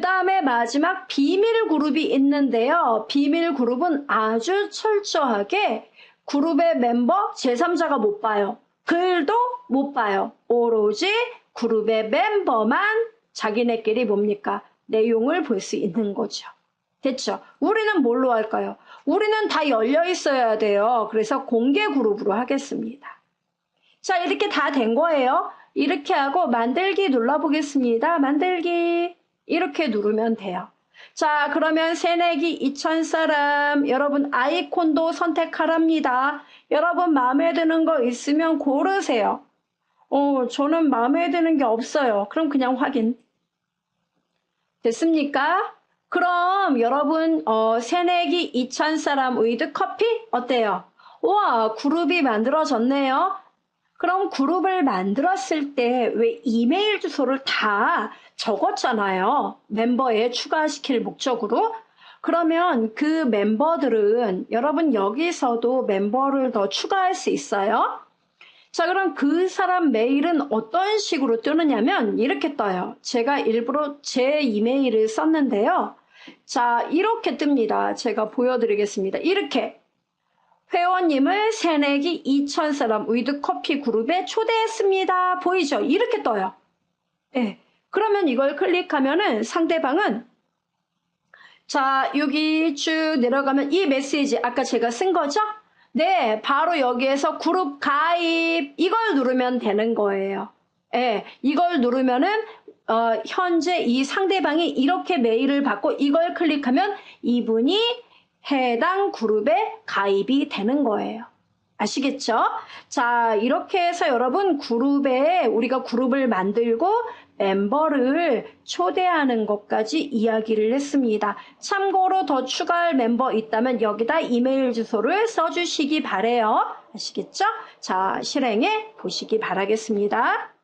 다음에 마지막 비밀 그룹이 있는데요. 비밀 그룹은 아주 철저하게 그룹의 멤버 제3자가 못 봐요. 글도 못 봐요. 오로지 그룹의 멤버만 자기네끼리 뭡니까? 내용을 볼 수 있는 거죠. 됐죠? 우리는 뭘로 할까요? 우리는 다 열려 있어야 돼요. 그래서 공개 그룹으로 하겠습니다. 자, 이렇게 다 된 거예요. 이렇게 하고 만들기 눌러보겠습니다. 만들기. 이렇게 누르면 돼요. 자, 그러면 새내기 2천 사람, 여러분 아이콘도 선택하랍니다. 여러분 마음에 드는 거 있으면 고르세요. 어, 저는 마음에 드는 게 없어요. 그럼 그냥 확인. 됐습니까? 그럼 여러분 어, 새내기 2천 사람 위드 커피 어때요? 와 그룹이 만들어졌네요. 그럼 그룹을 만들었을 때 왜 이메일 주소를 다 적었잖아요. 멤버에 추가시킬 목적으로. 그러면 그 멤버들은 여러분 여기서도 멤버를 더 추가할 수 있어요. 자, 그럼 그 사람 메일은 어떤 식으로 뜨느냐면 이렇게 떠요. 제가 일부러 제 이메일을 썼는데요. 자, 이렇게 뜹니다. 제가 보여드리겠습니다. 이렇게. 회원님을 새내기 2천 사람 위드 커피 그룹에 초대했습니다. 보이죠? 이렇게 떠요. 예. 그러면 이걸 클릭하면은 상대방은 자, 여기 쭉 내려가면 이 메시지 아까 제가 쓴 거죠? 네, 바로 여기에서 그룹 가입 이걸 누르면 되는 거예요. 예, 이걸 누르면은 어, 현재 이 상대방이 이렇게 메일을 받고 이걸 클릭하면 이분이 해당 그룹에 가입이 되는 거예요. 아시겠죠? 자, 이렇게 해서 여러분 그룹에 우리가 그룹을 만들고 멤버를 초대하는 것까지 이야기를 했습니다. 참고로 더 추가할 멤버 있다면 여기다 이메일 주소를 써주시기 바래요. 아시겠죠? 자, 실행해 보시기 바라겠습니다.